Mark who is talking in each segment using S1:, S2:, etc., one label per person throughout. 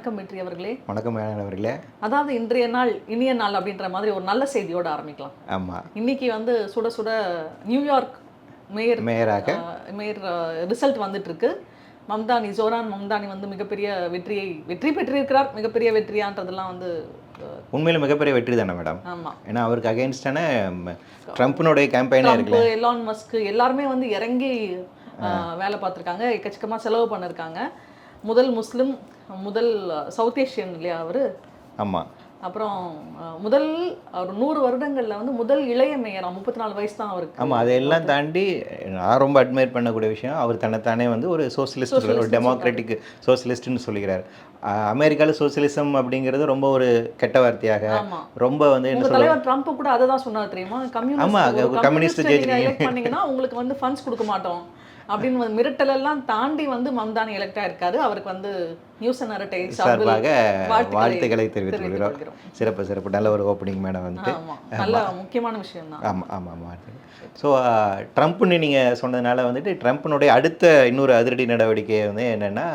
S1: வணக்கம் வெற்றி அவர்களே.
S2: வணக்கம் அவர்களே.
S1: அதாவது இன்றைய நாள் இனிய நாள் அப்படின்ற மாதிரி ஒரு நல்ல செய்தியோட ஆரம்பிக்கலாம்.
S2: ஆமாம்
S1: இன்னைக்கு வந்து சுட சுட நியூயார்க் மேயர்
S2: மேயராக.
S1: மேயர் ரிசல்ட் வந்துட்டு இருக்கு மம்தானி ஜோரான் மம்தானி வந்து மிகப்பெரிய வெற்றியை வெற்றி பெற்றிருக்கிறார். மிகப்பெரிய வெற்றியான்றதெல்லாம் வந்து
S2: உண்மையில் மிகப்பெரிய வெற்றி தானே மேடம்?
S1: ஆமா.
S2: ஏன்னா அவருக்கு அகேன்ஸ்டான ட்ரம்ப்னுடைய கேம்பெயினே
S1: ட்ரம்ப்
S2: இருக்குல்ல.
S1: எலான் மஸ்க் எல்லாருமே வந்து இறங்கி வேலை பார்த்துருக்காங்க. எக்கச்சக்கமா செலவு பண்ணிருக்காங்க. முதல் முஸ்லிம் முதல் சவுத் ஏஷியன் இல்லையா அவரு?
S2: ஆமாம்
S1: அப்புறம் முதல் ஒரு நூறு வருடங்கள்ல வந்து முதல் இளைய மேயரா முப்பத்தி நாலு வயசு தான் அவருக்கு.
S2: ஆமாம் அதையெல்லாம் தாண்டி நான் ரொம்ப அட்மையர் பண்ணக்கூடிய விஷயம் அவர் தன்னைத்தானே வந்து ஒரு சோசியலிஸ்ட் ஒரு டெமோக்ராட்டிக் சோசியலிஸ்ட்னு சொல்லிக்கிறார். அமெரிக்காவில் சோசியலிசம் அப்படிங்கிறது ரொம்ப ஒரு கெட்ட வார்த்தையாக ரொம்ப வந்து என்ன
S1: தலைவர் ட்ரம்ப் கூட அதை தான் சொன்னார் தெரியுமா? கம்யூனிஸ்ட் ஒரு
S2: கம்யூனிஸ்ட்
S1: பண்ணீங்கன்னா உங்களுக்கு வந்து ஃபண்ட்ஸ் கொடுக்க மாட்டோம். அப்படின்னு வந்து மிரட்டல் எல்லாம் தாண்டி வந்து மம்தானி எலெக்ட் ஆயிருக்காரு. அவருக்கு வந்து நியூஸ் அரட்டை
S2: சார்பாக
S1: வாழ்த்துக்களை
S2: வாழ்த்துக்களை தெரிவித்துக்
S1: தெரிவித்துக்
S2: கொள்கிறோம்.
S1: கொள்கிறோம்.
S2: சிறப்பு சிறப்பு. நல்ல ஒரு ஓப்பனிங் மேடம் வந்துட்டு
S1: நல்ல முக்கியமான விஷயம் தான்
S2: ஆமாம் ஆமாம் ஆமாம் ஸோ ட்ரம்ப்னு நீங்கள் சொன்னதுனால வந்துட்டு ட்ரம்ப்னுடைய அடுத்த இன்னொரு அதிரடி நடவடிக்கை வந்து என்னென்னா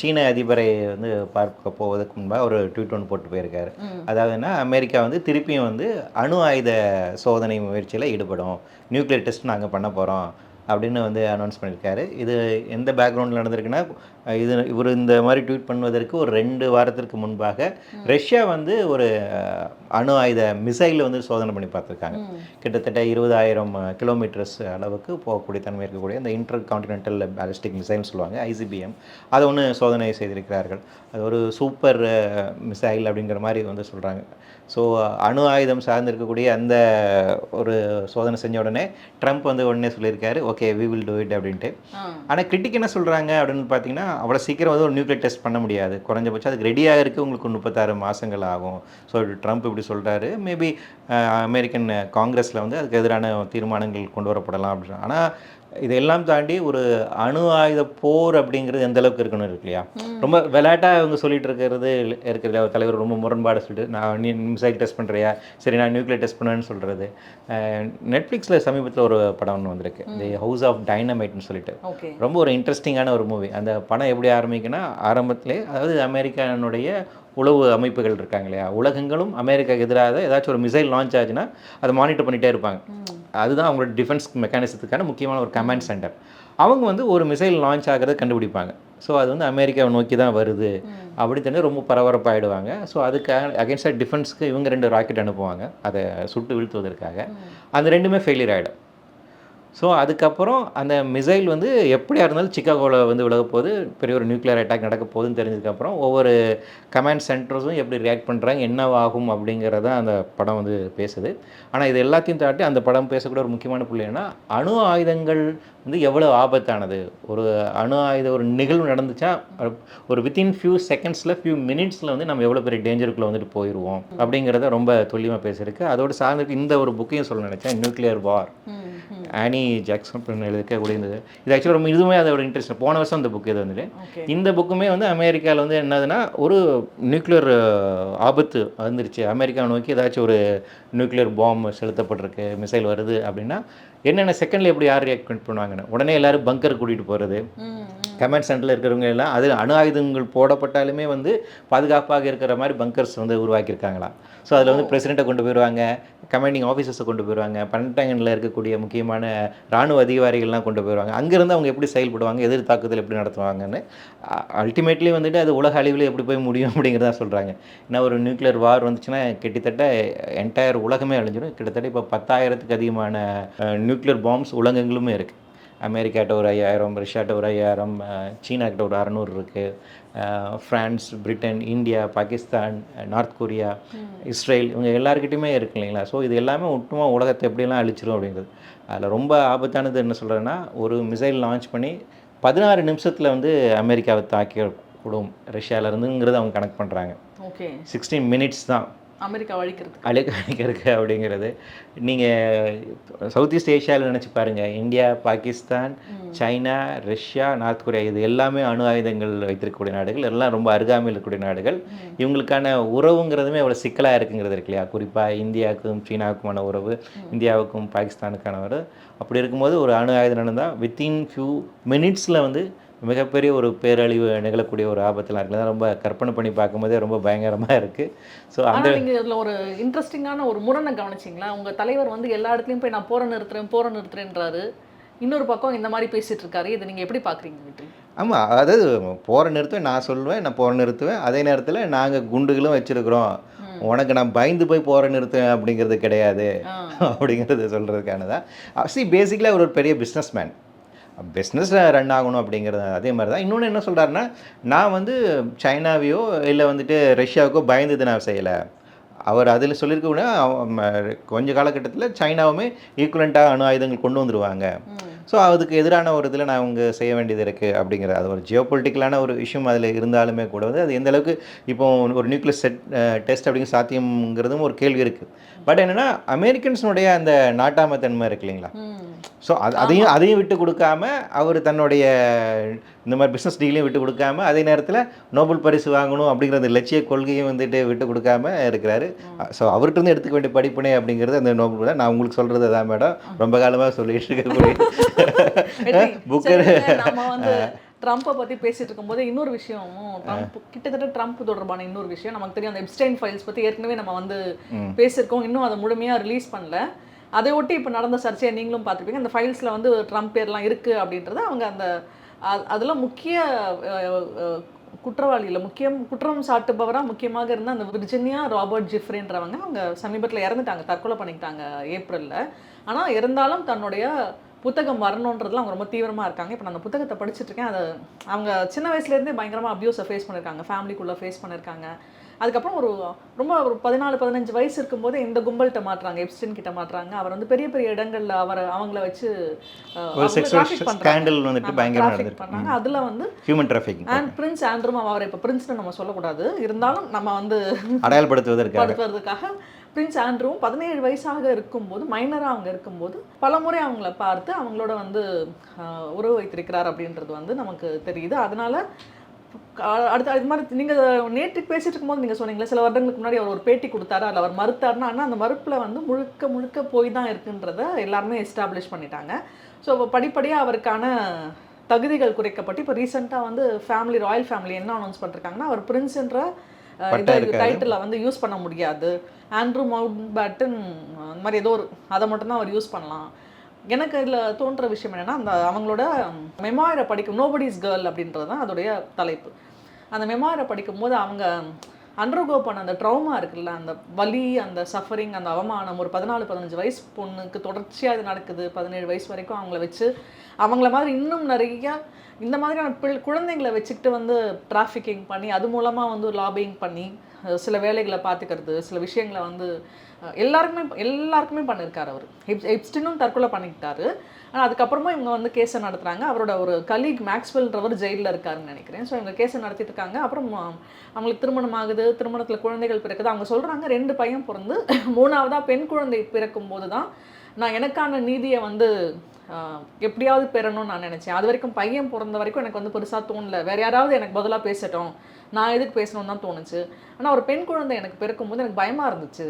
S2: சீன அதிபரை வந்து பார்க்க போவதற்கு முன்பாக ஒரு ட்வீட் ஒன்று போட்டு போயிருக்காரு. அதாவதுன்னா அமெரிக்கா வந்து திருப்பியும் வந்து அணு ஆயுத சோதனை முயற்சியில் ஈடுபடும். நியூக்ளியர் டெஸ்ட் நாங்கள் பண்ண போகிறோம் அப்படின்னு வந்து அனௌன்ஸ் பண்ணியிருக்காரு. இது எந்த பேக்ரவுண்டில் நடந்திருக்குன்னா இது இவர் இந்த மாதிரி ட்வீட் பண்ணுவதற்கு ஒரு ரெண்டு வாரத்திற்கு முன்பாக ரஷ்யா வந்து ஒரு அணு ஆயுத மிசைல் வந்து சோதனை பண்ணி பார்த்துருக்காங்க. கிட்டத்தட்ட இருபதாயிரம் கிலோமீட்டர்ஸ் அளவுக்கு போகக்கூடிய தன்மை இருக்கக்கூடிய இந்த இன்டர் கான்டினென்டல் பேலிஸ்டிக் மிசைல்னு சொல்லுவாங்க ஐசிபிஎம் அதை ஒன்று சோதனை செய்திருக்கிறார்கள். அது ஒரு சூப்பர் மிசைல் அப்படிங்கிற மாதிரி வந்து சொல்கிறாங்க ஸோ அணு ஆயுதம் சார்ந்திருக்கக்கூடிய அந்த ஒரு சோதனை செஞ்ச உடனே ட்ரம்ப் வந்து உடனே சொல்லியிருக்காரு okay we will do it அப்படின்ட்டு. ஆனால் கிரிட்டிக் என்ன சொல்கிறாங்க அப்படின்னு பார்த்தீங்கன்னா அவ்வளோ சீக்கிரம் வந்து ஒரு நியூக்ளியர் டெஸ்ட் பண்ண முடியாது. குறைஞ்சபட்சம் அதுக்கு ரெடியாக இருக்குது உங்களுக்கு முப்பத்தாறு மாதங்கள் ஆகும். ஸோ ட்ரம்ப் இப்படி சொல்கிறாரு மேபி அமெரிக்கன் காங்கிரஸில் வந்து அதுக்கு எதிரான தீர்மானங்கள் கொண்டு வரப்படலாம் அப்படின்னு. ஆனால் இதெல்லாம் தாண்டி ஒரு அணு ஆயுத போர் அப்படிங்கிறது எந்த அளவுக்கு இருக்கணும் இருக்கு இல்லையா? ரொம்ப விளையாட்டாக இவங்க சொல்லிட்டு இருக்கிறது இருக்கிற தலைவர் ரொம்ப முரண்பாடு சொல்லிட்டு நான் நீ மிசைல் டெஸ்ட் பண்ணுறியா சரி நான் நியூக்ளியர் டெஸ்ட் பண்ணுவேன்னு சொல்கிறது நெட்ஃப்ளிக்ஸில் சமீபத்தில் ஒரு படம் ஒன்று வந்திருக்கு. தி ஹவுஸ் ஆஃப் டைனமைட்னு சொல்லிட்டு. ரொம்ப ஒரு இன்ட்ரெஸ்டிங்கான ஒரு மூவி அந்த படம் எப்படி ஆரம்பிக்குன்னா ஆரம்பத்திலே அதாவது அமெரிக்கானுடைய உளவு அமைப்புகள் இருக்காங்க இல்லையா? உலகங்களும் அமெரிக்காவுக்கு எதிராக ஏதாச்சும் ஒரு மிசைல் லான்ச் ஆச்சுன்னா அதை மானிட்டர் பண்ணிகிட்டே இருப்பாங்க. அதுதான் அவங்களோட டிஃபென்ஸ் மெக்கானிசத்துக்கான முக்கியமான ஒரு கமாண்ட் சென்டர் அவங்க வந்து ஒரு மிசைல் லான்ச் ஆகிறத கண்டுபிடிப்பாங்க. ஸோ அது வந்து அமெரிக்காவை நோக்கி தான் வருது. அப்படின்னு தெரிஞ்சு ரொம்ப பரபரப்பாயிடுவாங்க. ஸோ அதுக்கு அகேன்ஸ்டாக டிஃபென்ஸ்க்கு இவங்க ரெண்டு ராக்கெட் அனுப்புவாங்க. அதை சுட்டு வீழ்த்துவதற்காக. அந்த ரெண்டுமே ஃபெயிலியர் ஆகிடும் ஸோ அதுக்கப்புறம் அந்த மிசைல் வந்து எப்படியா இருந்தாலும் சிக்காகோவில் வந்து விலக பெரிய ஒரு நியூக்ளியர் அட்டாக் நடக்க போகுதுன்னு தெரிஞ்சதுக்கப்புறம் ஒவ்வொரு கமாண்ட் சென்டர்ஸும் எப்படி ரியாக்ட் பண்ணுறாங்க என்னவாகும் அப்படிங்கிறத அந்த படம் வந்து பேசுது. ஆனால் இது எல்லாத்தையும் தாண்டி அந்த படம் பேசக்கூடிய ஒரு முக்கியமான புள்ளி என்ன அணு ஆயுதங்கள் வந்து எவ்வளோ ஆபத்தானது? ஒரு அணு ஆயுத ஒரு நிகழ்வு நடந்துச்சா ஒரு வித்தின் ஃபியூ செகண்ட்ஸில் ஃபியூ மினிட்ஸில் வந்து நம்ம எவ்வளோ பெரிய டேஞ்சருக்குள்ளே வந்துட்டு போயிடுவோம் அப்படிங்கிறத ரொம்ப துல்லியமாக பேசியிருக்கு. அதோட சார்ந்துட்டு இந்த ஒரு புக்கையும் சொல்ல நினச்சேன் நியூக்ளியர் வார்
S1: ம்,
S2: ஜாக்சன் எழுதிக்கக்கூடிய இந்த இது ஆக்சுவலாக ரொம்ப இதுவுமே அதோட இன்ட்ரெஸ்ட் போன வருஷம் இந்த புக் இது
S1: ஓகே
S2: இந்த புக்குமே வந்து அமெரிக்காவில் வந்து என்னதுன்னா ஒரு நியூக்ளியர் ஆபத்து வந்துருச்சு. அமெரிக்கா நோக்கி ஏதாச்சும் ஒரு நியூக்ளியர் பாம்பு செலுத்தப்பட்டிருக்கு மிசைல் வருது அப்படின்னா என்னென்ன செகண்டில் எப்படி யார் ரியாக்ட் பண்ணுவாங்கன்னு. உடனே எல்லாரும் பங்கர் கூட்டிகிட்டு போகிறது. கமாண்ட் சென்டரில் இருக்கிறவங்க எல்லாம் அது அணு ஆயுதங்கள் போடப்பட்டாலுமே வந்து பாதுகாப்பாக இருக்கிற மாதிரி பங்கர்ஸ் வந்து உருவாக்கியிருக்காங்களாம் ஸோ அதில் வந்து பிரசிடெண்ட்டை கொண்டு போயிடுவாங்க கமாண்டிங் ஆஃபீஸர்ஸை கொண்டு போயிடுவாங்க பன்டாங்கனில் இருக்கக்கூடிய முக்கியமான ராணுவ அதிகாரிகள்லாம் கொண்டு போயிடுவாங்க அங்கேருந்து அவங்க எப்படி செயல்படுவாங்க எதிர் தாக்குதல் எப்படி நடத்துவாங்கன்னு அல்டிமேட்லி வந்துட்டு அது உலக அளவில் எப்படி போய் முடியும் அப்படிங்கிறத சொல்கிறாங்க ஏன்னா ஒரு நியூக்ளியர் வார் வந்துச்சுன்னா கிட்டத்தட்ட என்டையர் உலகமே அழிஞ்சிடும். கிட்டத்தட்ட இப்போ பத்தாயிரத்துக்கு அதிகமான நியூக்ளியர் பாம்ஸ் உலகங்களுமே இருக்குது அமெரிக்காட்ட ஒரு ஐயாயிரம் ரஷ்யாட்ட ஒரு ஐயாயிரம் சீனாக்கிட்ட ஒரு அறநூறு இருக்குது France Britain India Pakistan North Korea Israel இவங்க எல்லாருக்கிட்டையுமே இருக்கு இல்லைங்களா? ஸோ இது எல்லாமே ஒட்டுமா உலகத்தை எப்படியெல்லாம் அழிச்சிரும் அப்படிங்கிறது. அதில் ரொம்ப ஆபத்தானது என்ன சொல்கிறேன்னா ஒரு மிசைல் லான்ச் பண்ணி பதினாறு நிமிஷத்தில் வந்து அமெரிக்காவை தாக்கி கூடும். ரஷ்யாவிலேருந்துங்கிறது அவங்க கனெக்ட் பண்ணுறாங்க
S1: ஓகே.
S2: சிக்ஸ்டீன் மினிட்ஸ் தான்.
S1: அமெரிக்கா வழிக்கிறதுக்கு
S2: அழுக்க அழிக்கிறதுக்கு அப்படிங்கிறது. நீங்கள் சவுத் ஈஸ்ட் ஏஷியாவில் நினச்சி பாருங்கள் India Pakistan China Russia North Korea இது எல்லாமே அணு ஆயுதங்கள் வைத்திருக்கக்கூடிய நாடுகள். எல்லாம் ரொம்ப அருகாமையில் இருக்கக்கூடிய நாடுகள். இவங்களுக்கான உறவுங்கிறதுமே எவ்வளோ சிக்கலாக இருக்குங்கிறது இருக்கு இல்லையா? குறிப்பாக இந்தியாவுக்கும் சீனாவுக்குமான உறவு இந்தியாவுக்கும் பாகிஸ்தானுக்கான உறவு. அப்படி இருக்கும்போது ஒரு அணு ஆயுதம் நடந்தால் வித்தின் ஃபியூ மினிட்ஸில் வந்து மிகப்பெரிய ஒரு பேரழிவு நிகழக்கூடிய ஒரு ஆபத்தெல்லாம் இருக்குல்ல. ரொம்ப கற்பனை பண்ணி பார்க்கும்போதே ரொம்ப பயங்கரமாக இருக்குது ஸோ அந்த
S1: ஆனா நீங்க இதுல ஒரு இன்ட்ரெஸ்டிங்கான ஒரு முரணை கவனிச்சிங்களா? உங்க தலைவர் வந்து எல்லா இடத்துலயும் போய் நான் போற நிறுத்துறேன் போற நிறுத்துறேன்றாரு. இன்னொரு பக்கம் இந்த மாதிரி பேசிட்டு இருக்காரு இதை நீங்க எப்படி பாக்குறீங்க வெற்றி?
S2: ஆமாம் அதாவது போகிற நிறுத்துவேன் நான் சொல்லுவேன் நான் போகிற நிறுத்துவேன். அதே நேரத்தில் நாங்கள் குண்டுகளும் வச்சுருக்குறோம். உனக்கு நான் பயந்து போய் போகிற நிறுத்துவேன் அப்படிங்கிறது கிடையாது. அப்படிங்கிறது சொல்கிறதுக்கானதான் சி பேசிக்கலாக ஒரு பெரிய பிஸ்னஸ் மேன் பிஸ்னஸ் ரன் ஆகணும் அப்படிங்கிறது அதே மாதிரி தான் இன்னொன்று என்ன சொல்கிறாருன்னா நான் வந்து சைனாவையோ இல்லை வந்துட்டு ரஷ்யாவுக்கோ பயந்தது நான் செய்யலை. அவர் அதில் சொல்லியிருக்க கொஞ்ச காலகட்டத்தில் சைனாவுமே ஈக்குவலண்ட்டாக அணு ஆயுதங்கள் கொண்டு வந்துடுவாங்க ஸோ அதுக்கு எதிரான ஒரு இதில் நான் அவங்க செய்ய வேண்டியது இருக்குது அப்படிங்கிற அது ஒரு ஜியோ பொலிட்டிக்கலான ஒரு விஷயம் அதில் இருந்தாலுமே கூட வந்து அது எந்த அளவுக்கு இப்போ ஒரு நியூக்ளியஸ் செட் டெஸ்ட் அப்படிங்கிற சாத்தியம்ங்கிறதும் ஒரு கேள்வி இருக்குது பட் என்னென்னா அமெரிக்கன்ஸினுடைய அந்த நாட்டாமத்தன்மை இருக்கு இல்லைங்களா. ஸோ அது அதையும் அதையும் விட்டு கொடுக்காம அவர் தன்னுடைய இந்த மாதிரி பிஸ்னஸ் டீலையும் விட்டு கொடுக்காம அதே நேரத்தில் நோபல் பரிசு வாங்கணும் அப்படிங்கிற அந்த லட்சிய கொள்கையும் வந்துட்டு விட்டு கொடுக்காம இருக்கிறாரு. ஸோ அவர்கிட்ட இருந்து எடுத்துக்க வேண்டிய படிப்பினை அப்படிங்கிறது அந்த நோபல் நான் உங்களுக்கு சொல்கிறது தான் மேடம். ரொம்ப காலமாக சொல்லிட்டு இருக்கக்கூடிய புக்கர்
S1: வந்து ட்ரம்ப்பை பத்தி பேசிட்டு இருக்கும்போது இன்னொரு விஷயமும் ட்ரம்ப் கிட்டத்தட்ட ட்ரம்ப் தொடர்பான இன்னொரு விஷயம். நமக்கு தெரியும் அந்த எப்ஸ்டைன் ஃபைல்ஸ் பத்தி ஏற்கனவே நம்ம வந்து பேசியிருக்கோம். இன்னும் அதை முழுமையா ரிலீஸ் பண்ணல. அதை ஒட்டி இப்போ நடந்த சர்ச்சையை நீங்களும் பார்த்துருப்பீங்க. அந்த ஃபைல்ஸ்ல வந்து ட்ரம்ப் பேர்லாம் இருக்கு அப்படின்றத அவங்க அந்த அதுல முக்கிய குற்றவாளியில் முக்கியம் குற்றம் சாட்டுபவராக முக்கியமாக இருந்த அந்த விர்ஜினியா ராபர்ட் ஜிஃப்ரின்றவங்க அவங்க சமீபத்தில் இறந்துட்டாங்க தற்கொலை பண்ணிக்கிட்டாங்க ஏப்ரலில். ஆனால் இருந்தாலும் தன்னுடைய புத்தகம் வரணுன்றதுல அவங்க ரொம்ப தீவிரமாக இருக்காங்க. இப்போ நான் அந்த புத்தகத்தை படிச்சுட்டு இருக்கேன். அதை அவங்க சின்ன வயசுலேருந்தே பயங்கரமாக அப்யூஸை ஃபேஸ் பண்ணியிருக்காங்க ஃபேமிலிக்குள்ளே ஃபேஸ் பண்ணியிருக்காங்க அதுக்கப்புறம் ஒரு ரொம்ப ஒரு பதினாலு பதினஞ்சு வயசு இருக்கும்போது இந்த கும்பல்கிட்ட மாட்டுறாங்க. எப்ஸ்டின் கிட்ட மாட்டுறாங்க. அவர் வந்து பெரிய பெரிய இடங்கள்ல அவரை அவங்கள வச்சு
S2: scandal வந்துட்டு.
S1: பண்ணாங்க அதுல வந்து
S2: ஹியூமன் டிராஃபிக்கிங்
S1: அண்ட் பிரின்ஸ் ஆண்ட்ரும் அவரை இப்போ பிரின்ஸ்னு நம்ம சொல்லக்கூடாது. இருந்தாலும் நம்ம வந்து
S2: அடையாளப்படுத்துவதற்காக.
S1: பிரின்ஸ் ஆண்ட்ரூவும் பதினேழு வயசாக இருக்கும்போது மைனராக அவங்க இருக்கும்போது பலமுறை அவங்கள பார்த்து அவங்களோட வந்து உறவு வைத்திருக்கிறார் அப்படின்றது வந்து நமக்கு தெரியுது. அதனால் அ- அடுத்து அது மாதிரி நீங்கள் நேற்று பேசிட்டு இருக்கும்போது நீங்கள் சொன்னீங்களே சில வருடங்களுக்கு முன்னாடி அவர் ஒரு பேட்டி கொடுத்தாரு அதில் அவர் மறுத்தாருன்னா ஆனால் அந்த மறுப்பில் வந்து முழுக்க முழுக்க போய் தான் இருக்குன்றத எல்லாருமே எஸ்டாப்ளிஷ் பண்ணிட்டாங்க. ஸோ படிப்படியாக அவருக்கான தகுதிகள் குறைக்கப்பட்டு இப்போ ரீசெண்டாக வந்து ஃபேமிலி ராயல் ஃபேமிலி என்ன அனௌன்ஸ் பண்ணிருக்காங்கன்னா அவர் பிரின்ஸ்ன்ற டைட்டில் வந்து யூஸ் பண்ண முடியாது. ஆண்ட்ரூ மவுண்ட் பேட்டன் அந்த மாதிரி ஏதோ ஒரு அதை மட்டும்தான் அவர் யூஸ் பண்ணலாம். எனக்கு இதில் தோன்ற விஷயம் என்னென்னா அந்த அவங்களோட மெமாயரை படிக்கும் நோபடிஸ் கேர்ள் அப்படின்றது தான் அதோடைய தலைப்பு. அந்த மெமாயரை படிக்கும்போது அவங்க அண்டர்கோ பண்ண அந்த ட்ரௌமா இருக்குல்ல அந்த வலி அந்த சஃபரிங் அந்த அவமானம் ஒரு பதினாலு பதினஞ்சு வயசு பொண்ணுக்கு தொடர்ச்சியாக இது நடக்குது. பதினேழு வயசு வரைக்கும் அவங்கள வச்சு அவங்கள மாதிரி இன்னும் நிறைய இந்த மாதிரியான பிள் குழந்தைங்களை வச்சுக்கிட்டு வந்து டிராஃபிக்கிங் பண்ணி அது மூலமாக வந்து லாபிங் பண்ணி சில வேலைகளை பார்த்துக்கிறது சில விஷயங்களை வந்து எல்லாருக்குமே எல்லாருக்குமே பண்ணியிருக்காரு அவர். ஹிப் எப்ஸ்டினும் தற்கொலை பண்ணிக்கிட்டாரு. ஆனால் அதுக்கப்புறமா இவங்க வந்து கேஸை நடத்துகிறாங்க அவரோட ஒரு கலீக் மேக்ஸ்வெல்ன்றவர் ஜெயிலில் இருக்காருன்னு நினைக்கிறேன். ஸோ இவங்க கேஸை நடத்திட்டு இருக்காங்க. அப்புறம் அவங்களுக்கு திருமணம் ஆகுது. திருமணத்தில் குழந்தைகள் பிறக்குது. அவங்க சொல்கிறாங்க ரெண்டு பையன் பிறந்து மூணாவதாக பெண் குழந்தை பிறக்கும் போது தான் நான் எனக்கான நீதியை வந்து எப்படியாவது பெறணும்னு நான் நினச்சேன். அது வரைக்கும் பையன் பிறந்த வரைக்கும் எனக்கு வந்து பெருசாக தோணல. வேற யாராவது எனக்கு பதிலாக பேசட்டும். நான் எதுக்கு பேசணும்னு தான் தோணுச்சு. ஆனால் ஒரு பெண் குழந்தை எனக்கு பிறக்கும்போது எனக்கு பயமாக இருந்துச்சு.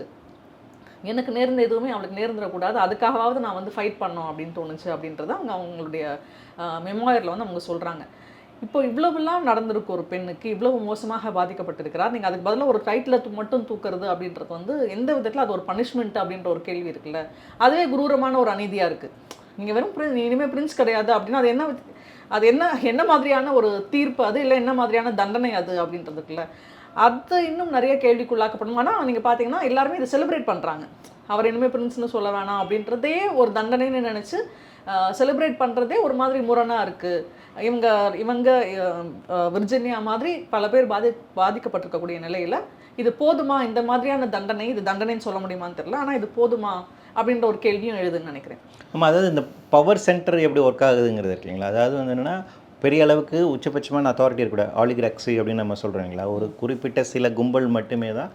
S1: எனக்கு நேர்ந்த எதுவுமே அவளுக்கு நேர்ந்துடக்கூடாது. அதுக்காகவாவது நான் வந்து ஃபைட் பண்ணோம் அப்படின்னு தோணுச்சு அப்படின்றத அவங்க அவங்களுடைய மெமோயரில் வந்து அவங்க சொல்கிறாங்க இப்போ இவ்வளவுலாம் நடந்திருக்கு ஒரு பெண்ணுக்கு இவ்வளவு மோசமாக பாதிக்கப்பட்டிருக்கிறார். நீங்கள் அதுக்கு பதிலாக ஒரு டைட்டில் மட்டும் தூக்குறது அப்படின்றது வந்து எந்த விதத்தில் அது ஒரு பனிஷ்மெண்ட் அப்படின்ற ஒரு கேள்வி இருக்குல்ல? அதுவே குரூரமான ஒரு அநீதியாக இருக்குது நீங்கள் வெறும் பிரின் இனிமேல் பிரின்ஸ் கிடையாது அப்படின்னா அது என்ன அது என்ன என்ன மாதிரியான ஒரு தீர்ப்பு அது? இல்லை என்ன மாதிரியான தண்டனை அது அப்படின்றதுக்குள்ள அது இன்னும் நிறைய கேள்விக்குள்ளாக்கப்படும். ஆனால் நீங்கள் பார்த்தீங்கன்னா எல்லாருமே இதை செலிப்ரேட் பண்ணுறாங்க அவர் இனிமேல் பிரின்ஸ்னு சொல்ல வேணாம் அப்படின்றதே ஒரு தண்டனைன்னு நினச்சி செலிப்ரேட் பண்ணுறதே ஒரு மாதிரி முரணாக இருக்குது இவங்க இவங்க விர்ஜினியா மாதிரி பல பேர் பாதி பாதிக்கப்பட்டிருக்கக்கூடிய நிலையில் இது போதுமா? இந்த மாதிரியான தண்டனை இது தண்டனைன்னு சொல்ல முடியுமான்னு தெரியல. ஆனால் இது போதுமா? அப்படின்ற ஒரு கேள்வியும் எழுதுன்னு நினைக்கிறேன்.
S2: ஆமாம் அதாவது இந்த பவர் சென்டர் எப்படி ஒர்க் ஆகுதுங்கிறது இருக்கு இல்லைங்களா அதாவது வந்து என்னென்னா பெரிய அளவுக்கு உச்சபட்சமான அத்தாரிட்டி இருக்கக்கூடாது ஆலிகிராக்ஸி அப்படின்னு நம்ம சொல்கிறோம் இல்லைங்களா ஒரு குறிப்பிட்ட சில கும்பல் மட்டுமே தான்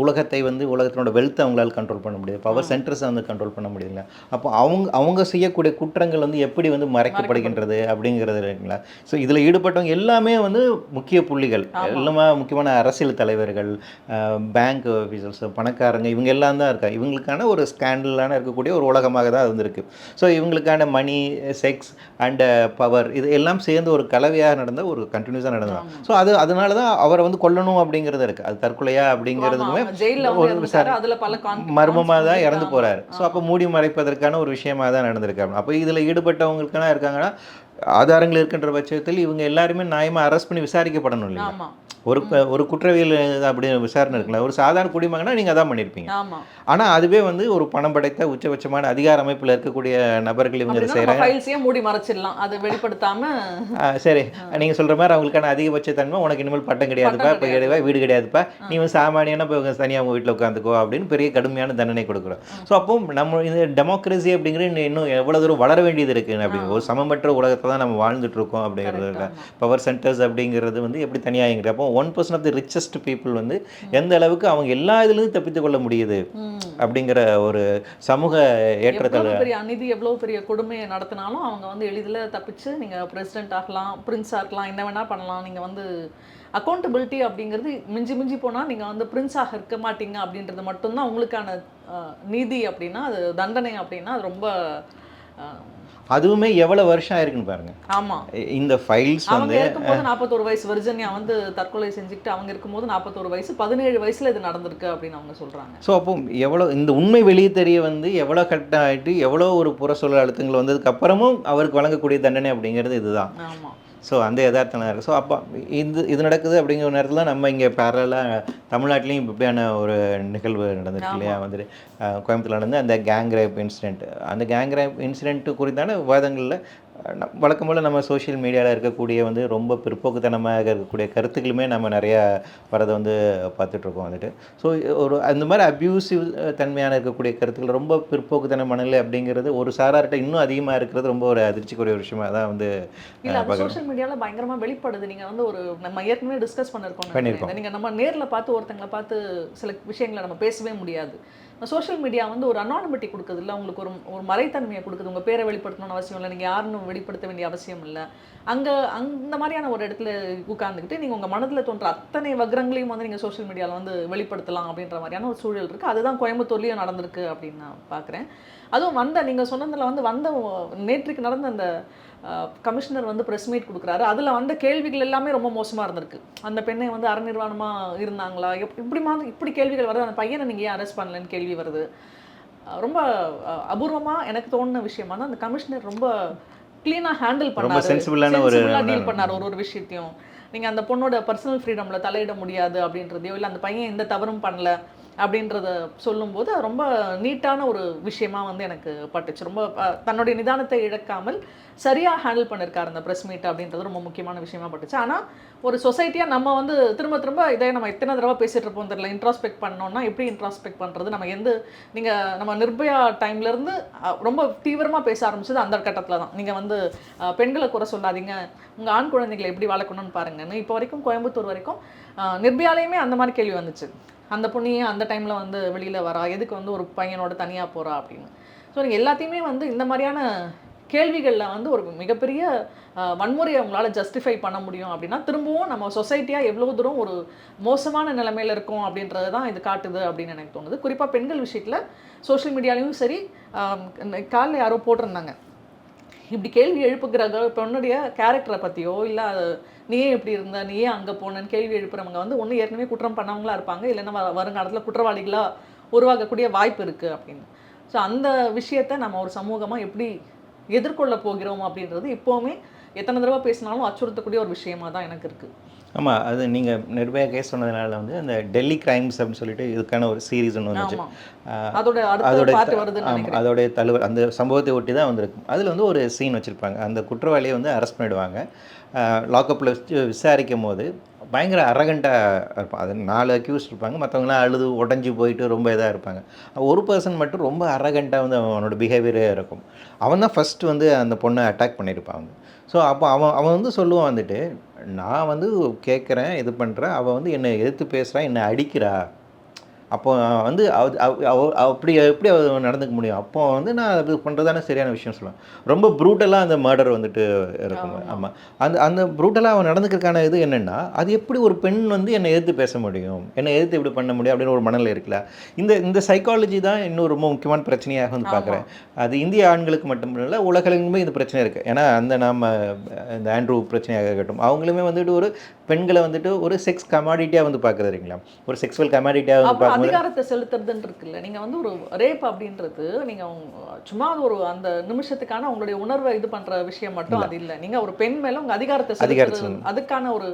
S2: உலகத்தை வந்து உலகத்தினோட வெல்த்தை அவங்களால கண்ட்ரோல் பண்ண முடியாது. பவர் சென்டர்ஸை வந்து கண்ட்ரோல் பண்ண முடியல. அப்போ அவங்க அவங்க செய்யக்கூடிய குற்றங்கள் வந்து எப்படி வந்து மறைக்கப்படுகின்றது அப்படிங்கிறது இருக்குங்களா? ஸோ இதில் ஈடுபட்டவங்க எல்லாமே வந்து முக்கிய புள்ளிகள். எல்லாமே முக்கியமான அரசியல் தலைவர்கள் பேங்க் ஆஃபீஸர்ஸ் பணக்காரங்க இவங்க எல்லாம் தான் இருக்காங்க. இவங்களுக்கான ஒரு ஸ்கேண்டலான இருக்கக்கூடிய ஒரு உலகமாக தான் இருக்கு ஸோ இவங்களுக்கான money sex and power power இது எல்லாம் சேர்ந்து ஒரு கலவையாக நடந்த ஒரு கண்டினியூஸாக நடந்தது. ஸோ அது அதனால தான் அவரை வந்து கொல்லணும் அப்படிங்கிறது இருக்குது அது தற்கொலையா அப்படிங்கிறதுமே ஒரு
S1: con-
S2: மர்மமாக தான் இறந்து. போறாரு. ஸோ அப்போ மூடி மறைப்பதற்கான ஒரு விஷயமா தான் நடந்திருக்கு. அப்போ இதில் ஈடுபட்டவங்களுக்கெல்லாம் இருக்காங்கன்னா ஆதாரங்கள் இருக்கின்ற பட்சத்தில் இவங்க எல்லாருமே நியாயமாக அரெஸ்ட் பண்ணி விசாரிக்கப்படணும் இல்லையா ஒரு ஒரு குற்றவியல் அப்படி விசாரணை இருக்குல்ல ஒரு சாதாரண குடிமகனா நீங்கள் அதான் பண்ணியிருப்பீங்க ஆனால் அதுவே வந்து ஒரு பணம் படைத்த உச்சபட்சமான அதிகார அமைப்பில் இருக்கக்கூடிய நபர்கள் இவங்க செய்கிறாங்க
S1: மூடி மறைச்சிடலாம். அது வெளிப்படுத்தாம
S2: சரி. நீங்கள் சொல்கிற மாதிரி அவங்களுக்கான அதிகபட்ச தன்மை உனக்கு இனிமேல் பட்டம் கிடையாதுப்பா இப்போ கிடையாது. வீடு கிடையாதுப்பா. நீ வந்து சாமானியனா இப்போ தனியாக உங்கள் வீட்டில் உட்காந்துக்கோ அப்படின்னு பெரிய கடுமையான தண்டனை கொடுக்குறோம். ஸோ அப்போ நம்ம இந்த டெமோக்ரஸி அப்படிங்கிறது இன்னும் எவ்வளோ தூரம் வளர வேண்டியது இருக்குது அப்படி ஒரு சமமற்ற உலகத்தை தான் நம்ம வாழ்ந்துட்டு இருக்கோம் அப்படிங்கிறதுல. பவர் சென்டர்ஸ் அப்படிங்கிறது வந்து எப்படி தனியாகிங்கிற அப்போ one percent of the richest people வந்து எந்த அளவுக்கு அவங்க எல்லா இதுலேருந்து தப்பித்து கொள்ள முடியுது. அப்படிங்கிற ஒரு சமூக
S1: எவ்வளவு பெரிய அநீதி எவ்வளவு பெரிய கொடுமையை நடத்தினாலும் அவங்க வந்து எளிதில் தப்பிச்சு நீங்க பிரசிடென்ட் ஆகலாம் பிரின்ஸாக இருக்கலாம் என்ன வேணா பண்ணலாம் நீங்க வந்து அக்கௌண்டபிலிட்டி அப்படிங்கிறது மிஞ்சி மிஞ்சி போனா நீங்க வந்து பிரின்ஸாக இருக்க மாட்டீங்க அப்படின்றது மட்டும்தான் உங்களுக்கான நீதி அப்படின்னா அது தண்டனை அப்படின்னா அது ரொம்ப
S2: அதுவுமே எவ்வளோ வருஷம் ஆயிருக்குன்னு பாருங்க.
S1: ஆமா.
S2: இந்த ஃபைல்ஸ் வந்து
S1: இருக்கும்போது நாற்பத்தோரு வயசு விர்ஜினியா வந்து தற்கொலை செஞ்சுக்கிட்டு அவங்க இருக்கும்போது நாற்பத்தோரு வயசு பதினேழு வயசுல இது நடந்திருக்கு அப்படின்னு அவங்க சொல்றாங்க.
S2: ஸோ அப்போ எவ்வளோ இந்த உண்மை வெளியே தெரிய வந்து எவ்வளோ கரெக்டாக ஆகிட்டு எவ்வளோ ஒரு புற சூழல் அழுத்தங்கள் வந்ததுக்கு அப்புறமும் அவருக்கு வழங்கக்கூடிய தண்டனை அப்படிங்கிறது இதுதான்.
S1: ஆமா.
S2: ஸோ அந்த யதார்த்தம் இருக்குது ஸோ அப்போ இது இது நடக்குது அப்படிங்கிற நேரத்தில் நம்ம இங்கே பேரலாக தமிழ்நாட்டிலையும் இப்படியான ஒரு நிகழ்வு நடந்திருக்கு இல்லையா? வந்துட்டு கோயம்புத்தூர்ல நடந்த அந்த கேங் ரேப் இன்சிடென்ட் அந்த கேங் ரேப் இன்சிடென்ட் குறித்தான விவாதங்களில் வழக்கம் போல் நம்ம சோஷியல் மீடியாவில் இருக்கக்கூடிய வந்து ரொம்ப பிற்போக்குத்தனமாக இருக்கக்கூடிய கருத்துக்களுமே நம்ம நிறையா வரதை வந்து பார்த்துட்ருக்கோம் வந்துட்டு. ஸோ ஒரு அந்த மாதிரி அப்யூசிவ் தன்மையான இருக்கக்கூடிய கருத்துக்கள் ரொம்ப பிற்போக்குத்தனமானல அப்படிங்கிறது ஒரு சாரார்கிட்ட இன்னும் அதிகமாக இருக்கிறது ரொம்ப ஒரு அதிர்ச்சிக்குரிய ஒரு விஷயமா தான் வந்து
S1: சோஷியல் மீடியால பயங்கரமா வெளிப்படுது. நீங்க வந்து ஒரு நம்ம ஏற்கனவே டிஸ்கஸ் பண்ணிருக்கோம்.
S2: பண்ணியிருக்கோம்.
S1: நீங்க நம்ம நேர்ல பார்த்து ஒருத்தங்களை பார்த்து சில விஷயங்களை நம்ம பேசவே முடியாது. சோஷியல் மீடியா வந்து ஒரு அனானிமிட்டி கொடுக்குது இல்லை உங்களுக்கு ஒரு ஒரு மறைத்தன்மையை கொடுக்குது. உங்கள் பேரை வெளிப்படுத்தணும்னு அவசியம் இல்லை. நீங்கள் யாருன்னு வெளிப்படுத்த வேண்டிய அவசியம் இல்லை. அங்கே அந்த மாதிரியான ஒரு இடத்துல உட்கார்ந்துக்கிட்டு நீங்கள் உங்கள் மனதில் தோன்ற அத்தனை வக்ரங்களையும் வந்து நீங்கள் சோஷியல் மீடியாவில் வந்து வெளிப்படுத்தலாம் அப்படின்ற மாதிரியான ஒரு சூழல் இருக்குது அதுதான் கோயம்புத்தூர்லேயும் நடந்திருக்கு அப்படின்னு நான் பார்க்குறேன் அதுவும் வந்த நீங்கள் சொன்னதில் வந்து வந்த நேற்றுக்கு நடந்த அந்த கமிஷனர் வந்து ப்ரெஸ் மீட் கொடுக்குறாரு. அதில் வந்த கேள்விகள் எல்லாமே ரொம்ப மோசமாக இருந்திருக்கு. அந்த பெண்ணை வந்து அறநிர்வாணமாக இருந்தாங்களா? இப்படி மாதிரி இப்படி கேள்விகள் வருது. அந்த பையனை நீங்கள் ஏன் அரெஸ்ட் பண்ணலன்னு கேள்வி வருது. ரொம்ப அபூர்வமாக எனக்கு தோணுன விஷயமா தான் அந்த கமிஷனர் ரொம்ப க்ளீனாக ஹேண்டில் பண்ணாரு.
S2: sensible-ஆன ஒரு-
S1: டீல் பண்ணார் ஒரு ஒரு விஷயத்தையும். நீங்கள் அந்த பொண்ணோட பர்சனல் ஃப்ரீடமில் தலையிட முடியாது அப்படின்றதையோ இல்லை அந்த பையன் எந்த தவறும் பண்ணல. அப்படின்றத சொல்லும்போது ரொம்ப நீட்டான ஒரு விஷயமா வந்து எனக்கு பட்டுச்சு. ரொம்ப தன்னுடைய நிதானத்தை இழக்காமல் சரியாக ஹேண்டில் பண்ணியிருக்காரு அந்த ப்ரெஸ் மீட் அப்படின்றது ரொம்ப முக்கியமான விஷயமா பட்டுச்சு. ஆனால் ஒரு சொசைட்டியாக நம்ம வந்து திரும்ப திரும்ப இதை நம்ம எத்தனை தடவை பேசிகிட்டு இருப்போம் தெரியல. இன்ட்ராஸ்பெக்ட் பண்ணோம்னா எப்படி இன்ட்ராஸ்பெக்ட் பண்ணுறது நம்ம எந்த நீங்கள் நம்ம நிர்பயா டைம்லேருந்து ரொம்ப தீவிரமாக பேச ஆரம்பிச்சது அந்த கட்டத்தில் தான். நீங்கள் வந்து பெண்களை குறை சொல்லாதீங்க. உங்கள் ஆண் குழந்தைகளை எப்படி வளர்க்கணும்னு பாருங்கன்னு. இப்போ வரைக்கும் கோயம்புத்தூர் வரைக்கும் நிர்பயாலையுமே அந்த மாதிரி கேள்வி வந்துச்சு. அந்த பொண்ணையே அந்த டைமில் வந்து வெளியில் வரா. எதுக்கு வந்து ஒரு பையனோட தனியாக போகிறா அப்படின்னு. ஸோ நீங்கள் எல்லாத்தையுமே வந்து இந்த மாதிரியான கேள்விகளில் வந்து ஒரு மிகப்பெரிய வன்முறையை உங்களால் ஜஸ்டிஃபை பண்ண முடியும் அப்படின்னா திரும்பவும் நம்ம சொசைட்டியாக எவ்வளோ தூரம் ஒரு மோசமான நிலைமையில் இருக்கோம் அப்படின்றது தான் இது காட்டுது அப்படின்னு எனக்கு தோணுது. குறிப்பாக பெண்கள் விஷயத்தில் சோஷியல் மீடியாலையும் சரி காலில் யாரோ போட்டிருந்தாங்க. இப்படி கேள்வி எழுப்புகிற பெண்ணுடைய கேரக்டரை பற்றியோ இல்லை நீயே இப்படி இருந்த? நீயே அங்கே போனேன்னு கேள்வி எழுப்புறவங்க வந்து ஒன்று ஏற்கனவே குற்றம் பண்ணவங்களா இருப்பாங்க. இல்லைன்னா வருங்காலத்தில் குற்றவாளிகளாக உருவாக்கக்கூடிய வாய்ப்பு இருக்குது அப்படின்னு. ஸோ அந்த விஷயத்தை நம்ம ஒரு சமூகமாக எப்படி எதிர்கொள்ள போகிறோம் அப்படின்றது இப்போவுமே எத்தனை தடவை பேசினாலும் அச்சுறுத்தக்கூடிய ஒரு விஷயமா தான் எனக்கு இருக்குது
S2: ஆமாம் அது நீங்கள் நிர்பயா கேஸ் சொன்னதுனால வந்து அந்த டெல்லி கிரைம்ஸ் அப்படின்னு சொல்லிட்டு இதுக்கான ஒரு சீரீஸ் ஒன்று வந்துச்சு.
S1: அதோட
S2: அதோடைய தலைவர் அந்த சம்பவத்தை ஒட்டி தான் வந்திருக்கு அதில் வந்து ஒரு சீன் வச்சுருப்பாங்க. அந்த குற்றவாளியை வந்து அரெஸ்ட் பண்ணிடுவாங்க. லாக்கப்பில் வச்சு விசாரிக்கும் போது பயங்கர அரகண்ட்டாக இருப்பான். அது நாலு அக்யூஸ் இருப்பாங்க. மற்றவங்களாம் அழுது உடஞ்சி போயிட்டு ரொம்ப இதாக இருப்பாங்க. ஒரு பர்சன் மட்டும் ரொம்ப அரகண்ட்டாக வந்து அவனோட பிஹேவியரே இருக்கும். அவன் தான் ஃபஸ்ட்டு வந்து அந்த பொண்ணை அட்டாக் பண்ணியிருப்பான் வந்து ஸோ அப்போ அவன் அவன் வந்து சொல்லுவான் வந்துட்டு நான் வந்து கேட்குறேன் இது பண்ணுறேன் அவள் வந்து என்னை எதிர்த்து பேசுகிறா என்னை அடிக்கிறா. அப்போ வந்து அவ- அப்படி எப்படி நடந்துக்க முடியும்? அப்போ வந்து நான் அது பண்ணுறதான சரியான விஷயம் சொல்லுவேன். ரொம்ப ப்ரூட்டலாக அந்த மர்டர் வந்துட்டு இருக்கும். ஆமாம் அந்த அந்த ப்ரூட்டலாக அவன் நடந்துக்கிறதுக்கான இது என்னென்னா அது எப்படி ஒரு பெண் வந்து என்னை எதிர்த்து பேச முடியும்? என்னை எதிர்த்து இப்படி பண்ண முடியும்? அப்படின்னு ஒரு மனநிலை இருக்குல்ல? இந்த இந்த சைக்காலஜி தான் இன்னும் ரொம்ப முக்கியமான பிரச்சனையாக வந்து பார்க்குறேன். அது இந்திய ஆண்களுக்கு மட்டும் இல்லை உலகளவுமே இந்த பிரச்சனை இருக்குது ஏன்னா அந்த நம்ம இந்த ஆண்ட்ரூ பிரச்சனையாக இருக்கட்டும் அவங்களுமே வந்துட்டு ஒரு பெண்களை வந்துட்டு ஒரு செக்ஸ் கமாடிட்டியாக வந்து பார்க்குறது இல்லைங்களா ஒரு செக்ஸுவல் கமாடிட்டியாக வந்து பார்க்கும்போது
S1: அதிகாரத்தை செலுத்துறதுன்னு இருக்குல்ல. நீங்க வந்து ஒரு ரேப் அப்படின்றது நீங்க உங்க- சும்மா அது ஒரு அந்த நிமிஷத்துக்கான உங்களுடைய உணர்வை இது பண்ற விஷயம் மட்டும் அது இல்ல. நீங்க ஒரு பெண் மேல உங்க அதிகாரத்தை
S2: அதிகாரத்தை
S1: செலுத்துறது அதுக்கான ஒரு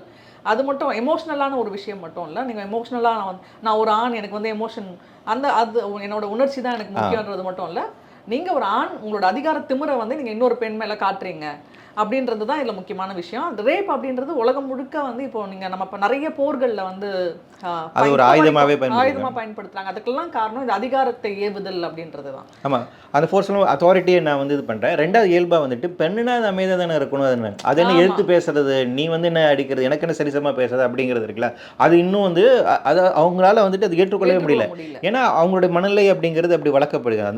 S1: அது மட்டும் எமோஷனலான ஒரு விஷயம் மட்டும் இல்ல. நீங்க எமோஷனலா நான் நான் ஒரு ஆண் எனக்கு வந்து எமோஷன் அந்த அது என்னோட உணர்ச்சி தான் எனக்கு முக்கியன்றது மட்டும் இல்ல. நீங்க ஒரு ஆண் உங்களோட அதிகார திமிரை வந்து நீங்க இன்னொரு பெண் மேல காட்டுறீங்க. அப்படின்றது தான் இதுல முக்கியமான விஷயம். ரேப் அப்படின்றது உலகம் முழுக்க வந்து இப்போ நீங்க நம்ம இப்ப நிறைய போர்கள்ல வந்து
S2: அது ஒரு
S1: பயன்-
S2: ஆயுதமாவே
S1: ஆயுதமா
S2: பயன்படுத்துறாங்க.
S1: அதுக்கெல்லாம் காரணம் இந்த அதிகாரத்தை ஏவுதல் அப்படின்றது தான்
S2: ஆமாம் அந்த ஃபோர்ஸ்னு அத்தாரிட்டியை நான் வந்து இது பண்ணுறேன் ரெண்டாவது இயல்பாக வந்துட்டு பெண்ணுனா அது அமைதியாக தானே இருக்கணும் அது என்ன? அது என்ன. எதிர்த்து பேசுறது? நீ வந்து என்ன அடிக்கிறது? எனக்கு என்ன சரிசமாக பேசுறது? அப்படிங்கிறது இருக்குல்ல. அது இன்னும் வந்து அதை அவங்களால வந்துட்டு அது ஏற்றுக்கொள்ளவே முடியல. ஏன்னா அவங்களுடைய மனநிலை அப்படிங்கிறது அப்படி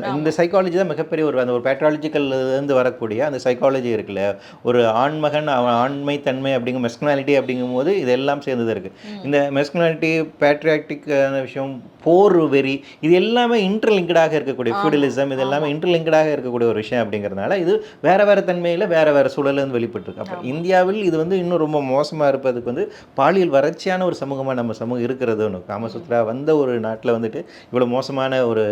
S1: ஆமா.
S2: இந்த சைக்காலஜி தான் மிகப்பெரிய ஒரு அந்த ஒரு patriarchal இருந்து வரக்கூடிய அந்த சைக்காலஜி இருக்குல்ல. ஒரு ஆண்மகன் ஆண்மை தன்மை அப்படிங்கிற மெஸ்குனாலிட்டி அப்படிங்கும் போது இது எல்லாம் சேர்ந்தது இருக்கு. இந்த மெஸ்குனாலிட்டி பேட்ரியாக்டிக் விஷயம் போர் வெறி இது எல்லாமே இன்டர்லிங்கடாக இருக்கக்கூடிய. ஃபியூடலிசம் இது எல்லாமே இன்டர்லிங்கடாக இருக்கக்கூடிய ஒரு விஷயம் அப்படிங்கிறதுனால இது வேற வேற தன்மையில் வேற வேற சூழல்ல இருந்து வெளிப்பட்டிருக்கு அப்போ. இந்தியாவில் இது வந்து இன்னும் ரொம்ப மோசமாக இருப்பதுக்கு வந்து பாலியல் வறட்சியான ஒரு சமூகமாக நம்ம சமூகம் இருக்கிறது ஒன்று காமசூத்ரா வந்த ஒரு நாட்டில் வந்துட்டு இவ்வளோ மோசமான ஒரு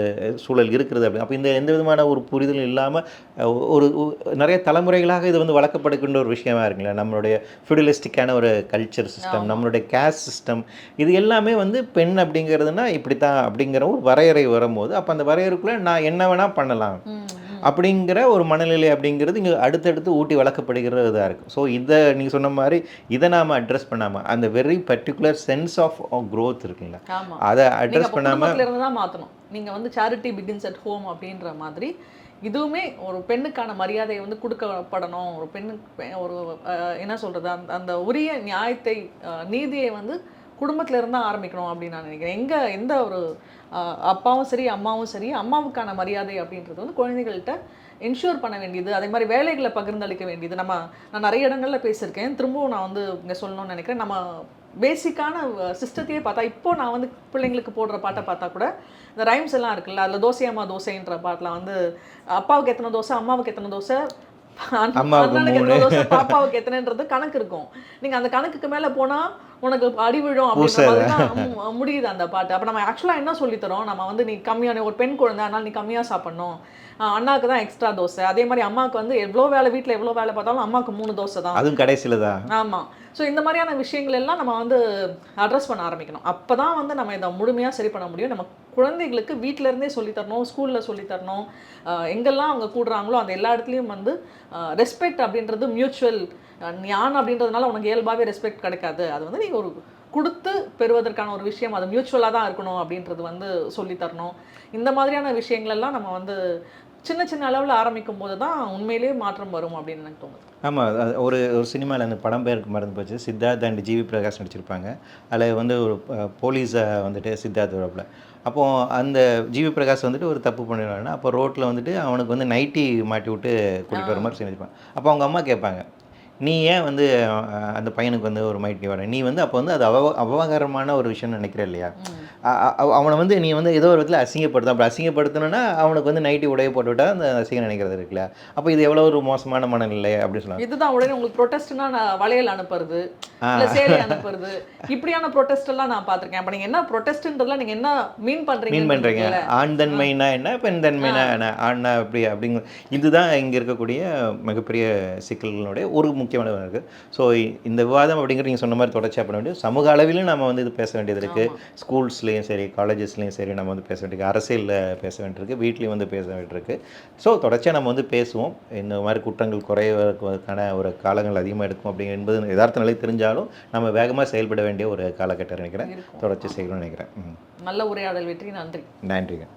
S2: சூழல் இருக்கிறது அப்படி அப்போ இந்த எந்த விதமான ஒரு புரிதலும் இல்லாமல் ஒரு நிறைய தலைமுறைகளாக இது வந்து வளர்க்கப்படுகின்ற ஒரு விஷயமா இருக்குல்ல நம்மளுடைய ஃபியூடலிஸ்டிக்கான ஒரு கல்ச்சர் சிஸ்டம். நம்மளுடைய கேஸ்ட் சிஸ்டம் இது எல்லாமே வந்து பெண் அப்படிங்கிறதுனா இப்படித்தான் அப்படிங்கிற ஒரு வரையறை வரும்போது அப்போ அந்த வரையறைக்குள்ளே நான் என்ன வேணால் பண்ணலாம். அப்படிங்கிற ஒரு மனநிலை அப்படிங்கிறது இங்கே அடுத்தடுத்து ஊட்டி வளர்க்கப்படுகிற இதாக இருக்கும். ஸோ இதை நீங்கள் சொன்ன மாதிரி இதை நாம் அட்ரஸ் பண்ணாமல் அந்த very particular sense of growth இருக்குங்களா அதை அட்ரஸ் பண்ணாமல்
S1: தான் மாத்தணும். நீங்க வந்து சேரிட்டி பிகின்ஸ் அட் ஹோம் அப்படின்ற மாதிரி இதுவுமே ஒரு பெண்ணுக்கான மரியாதையை வந்து கொடுக்கப்படணும். ஒரு பெண்ணுக்கு ஒரு என்ன சொல்றது அந்த அந்த உரிய நியாயத்தை நீதியை வந்து குடும்பத்துல இருந்து தான் ஆரம்பிக்கணும் அப்படின்னு நான் நினைக்கிறேன். எங்க எந்த ஒரு அப்பாவும் சரி அம்மாவும் சரி அம்மாவுக்கான மரியாதை அப்படின்றது வந்து குழந்தைகள்கிட்ட என்ஷூர் பண்ண வேண்டியது. அதே மாதிரி வேலைகளை பகிர்ந்தளிக்க வேண்டியது. நம்ம நான் நிறைய இடங்கள்ல பேசியிருக்கேன். திரும்பவும் நான் வந்து இங்கே சொல்லணும்னு நினைக்கிறேன். நம்ம பேசிக்கான சிஸ்டத்தையே பார்த்தா இப்போ நான் வந்து பிள்ளைங்களுக்கு போடுற பாட்டை பார்த்தா கூட இந்த ரைம்ஸ் எல்லாம் இருக்குல்ல அதில் தோசையம்மா தோசைன்ற பாட்டில் வந்து அப்பாவுக்கு எத்தனை தோசை அம்மாவுக்கு எத்தனை தோசை அண்ணனுக்கு எத்தனை. தோசை பாப்பாவுக்கு எத்தனைன்றது கணக்கு இருக்கும். நீங்க அந்த கணக்குக்கு மேல போனா உனக்கு அடி விழும் அப்படின்ற முடியுது அந்த பாட்டு. அப்ப நம்ம ஆக்சுவலா என்ன சொல்லி தரோம்? நம்ம வந்து நீ கம்மியான ஒரு பெண் குழந்தை அதனால நீ கம்மியா சாப்பிடணும். அண்ணாக்கு தான் எக்ஸ்ட்ரா தோசை. அதே மாதிரி அம்மாவுக்கு வந்து எவ்வளோ வேலை வீட்ல எவ்வளோ வேலை பார்த்தாலும் அம்மாவுக்கு மூணு தோசை தான்.
S2: அதுவும் கடைசியில் தான்.
S1: ஆமா. ஸோ இந்த மாதிரியான விஷயங்கள் எல்லாம் நம்ம வந்து அட்ரஸ் பண்ண ஆரம்பிக்கணும். அப்போ தான் வந்து நம்ம இதை முழுமையாக சரி பண்ண முடியும். நம்ம குழந்தைகளுக்கு வீட்ல இருந்தே சொல்லித் தரணும் ஸ்கூலில் சொல்லித் தரணும். ஆஹ் எங்கெல்லாம் அவங்க கூடுறாங்களோ அந்த எல்லா இடத்துலையும் வந்து ரெஸ்பெக்ட் அப்படின்றது மியூச்சுவல் ஞான் அப்படின்றதுனால உனக்கு இயல்பாகவே ரெஸ்பெக்ட் கிடைக்காது. அது வந்து நீங்கள் ஒரு கொடுத்து பெறுவதற்கான ஒரு விஷயம். அது மியூச்சுவலாக தான் இருக்கணும் அப்படின்றது வந்து சொல்லித் தரணும் இந்த மாதிரியான விஷயங்கள் எல்லாம் நம்ம வந்து சின்ன சின்ன அளவில் ஆரம்பிக்கும் போது தான் உண்மையிலேயே மாற்றம் வரும் அப்படின்னு எனக்கு தோணுது.
S2: ஆமாம் ஒரு ஒரு சினிமாவில் அந்த படம் பேருக்கு மறந்து போச்சு. சித்தார்த் அண்ட் ஜிவி பிரகாஷ் நடிச்சிருப்பாங்க. அதில் வந்து ஒரு போலீஸை வந்துட்டு சித்தார்த் வரப்பில். அப்போது அந்த ஜிவி பிரகாஷ் வந்துட்டு ஒரு தப்பு பண்ணிடுவாங்கன்னா அப்போ ரோட்டில் வந்துட்டு அவனுக்கு வந்து நைட்டி மாட்டி விட்டு கூட்டிகிட்டு வர மாதிரி செஞ்சுருப்பான் அப்போ அவங்க அம்மா கேட்பாங்க நீ ஏன் வந்து அந்த பையனுக்கு வந்து ஒரு மைட்டி வர நீ வந்து அப்போ வந்து அது அவ அபகாரமான ஒரு விஷயம்னு நினைக்கிற இல்லையா? அவனை வந்து நீ வந்து ஏதோ ஒரு விதத்தில் அசிங்கப்படுத்த அப்படி அசிங்கப்படுத்தணும்னா அவனுக்கு வந்து நைட்டி உடைய போட்டு விட்டா அந்த அசிங்கம் நினைக்கிறது இருக்குல்ல. அப்போ இது எவ்வளோ ஒரு மோசமான மனநிலை அப்படின்னு சொல்லலாம்.
S1: இதுதான் உடனே உங்களுக்கு ப்ரொட்டஸ்ட்னா நான் வளையல் அனுப்புறது சேலை அனுப்புறது. இப்படியான ப்ரொட்டஸ்ட் எல்லாம் நான் பார்த்திருக்கேன். அப்ப நீங்க என்ன ப்ரொட்டஸ்ட்ன்றதுல நீங்க என்ன மீன் பண்றீங்க?
S2: மீன் பண்ணுறீங்க ஆண் தன்மைனா என்ன பெண் தன்மைனா என்ன? ஆண்ணா அப்படி அப்படிங்க இதுதான் இங்கே இருக்கக்கூடிய மிகப்பெரிய சிக்கல்களுடைய ஒரு முக்கியமான இருக்குது ஸோ இந்த விவாதம் அப்படிங்கிற நீங்கள் சொன்ன மாதிரி தொடர்ச்சியாக பண்ண வேண்டியது சமூக அளவிலும் நம்ம வந்து இது பேச வேண்டியது இருக்குது ஸ்கூல்ஸ்லேயும் சரி காலேஜஸ்லேயும் சரி நம்ம வந்து பேச வேண்டியது அரசியலில் பேச வேண்டியிருக்கு வீட்லேயும் வந்து பேச வேண்டியிருக்கு. ஸோ தொடர்ச்சியாக நம்ம வந்து பேசுவோம். இந்த மாதிரி குற்றங்கள் குறைவதற்கான ஒரு காலங்கள் அதிகமாக எடுக்கும் அப்படிங்க என்பது யதார்த்த நிலை தெரிஞ்சாலும் நம்ம வேகமாக செயல்பட வேண்டிய ஒரு காலகட்டம் நினைக்கிறேன். தொடர்ச்சி செய்யணும்னு நினைக்கிறேன்.
S1: நல்ல உரையாடல் வெற்றி நன்றி.
S2: நன்றிங்க.